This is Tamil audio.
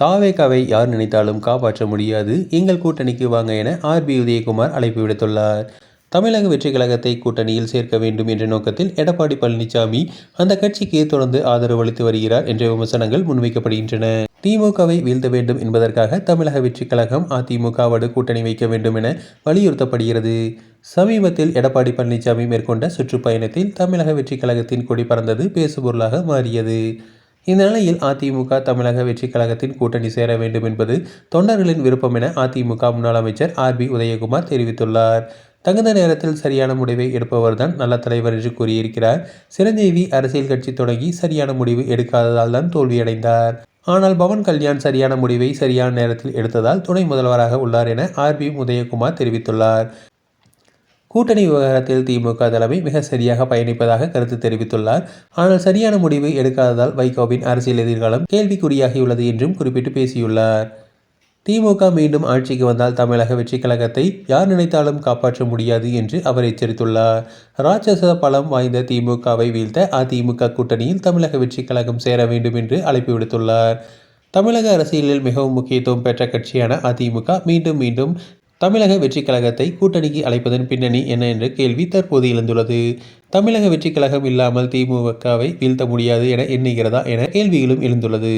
தாவேகாவை யார் நினைத்தாலும் காப்பாற்ற முடியாது. எங்கள் கூட்டணிக்கு வாங்க என ஆர்பி உதயகுமார் அழைப்பு விடுத்துள்ளார். தமிழக வெற்றி கழகத்தை கூட்டணியில் சேர்க்க வேண்டும் என்ற நோக்கத்தில் எடப்பாடி பழனிசாமி அந்த கட்சிக்கு தொடர்ந்து ஆதரவு அளித்து வருகிறார் என்ற விமர்சனங்கள் முன்வைக்கப்படுகின்றன. திமுகவை வீழ்த்த வேண்டும் என்பதற்காக தமிழக வெற்றி கழகம் அதிமுகவோடு கூட்டணி வைக்க வேண்டும் என வலியுறுத்தப்படுகிறது. சமீபத்தில் எடப்பாடி பழனிசாமி மேற்கொண்ட சுற்றுப்பயணத்தில் தமிழக வெற்றி கழகத்தின் கொடி பறந்தது பேசுபொருளாக மாறியது. இந்த நிலையில் அதிமுக தமிழக வெற்றி கழகத்தின் கூட்டணி சேர வேண்டும் என்பது தொண்டர்களின் விருப்பம் என அதிமுக முன்னாள் அமைச்சர் ஆர்பி உதயகுமார் தெரிவித்துள்ளார். தகுந்த நேரத்தில் சரியான முடிவை எடுப்பவர்தான் நல்ல தலைவர் என்று கூறியிருக்கிறார். சிரஞ்சீவி அரசியல் கட்சி தொடங்கி சரியான முடிவு எடுக்காததால் தான் தோல்வியடைந்தார். ஆனால் பவன் கல்யாண் சரியான முடிவை சரியான நேரத்தில் எடுத்ததால் துணை முதல்வராக உள்ளார் என ஆர்பி உதயகுமார் தெரிவித்துள்ளார். கூட்டணி விவகாரத்தில் திமுக தலைமை மிக சரியாக பயணிப்பதாக கருத்து தெரிவித்துள்ளார். ஆனால் சரியான முடிவு எடுக்காததால் வைகோவின் அரசியல் எதிர்காலம் கேள்விக்குறியாகியுள்ளது என்றும் குறிப்பிட்டு பேசியுள்ளார். திமுக மீண்டும் ஆட்சிக்கு வந்தால் தமிழக வெற்றி கழகத்தை யார் நினைத்தாலும் காப்பாற்ற முடியாது என்று அவர் எச்சரித்துள்ளார். ராட்சச பலம் வாய்ந்த திமுகவை வீழ்த்த அதிமுக கூட்டணியில் தமிழக வெற்றி கழகம் சேர வேண்டும் என்று அழைப்பு விடுத்துள்ளார். தமிழக அரசியலில் மிகவும் முக்கியத்துவம் பெற்ற கட்சியான அதிமுக மீண்டும் மீண்டும் தமிழக வெற்றிக் கழகத்தை கூட்டணிக்கு அழைப்பதன் பின்னணி என்ன என்ற கேள்வி தற்போது எழுந்துள்ளது. தமிழக வெற்றி கழகம் இல்லாமல் திமுகவை வீழ்த்த முடியாது என எண்ணுகிறதா என கேள்விகளும் எழுந்துள்ளது.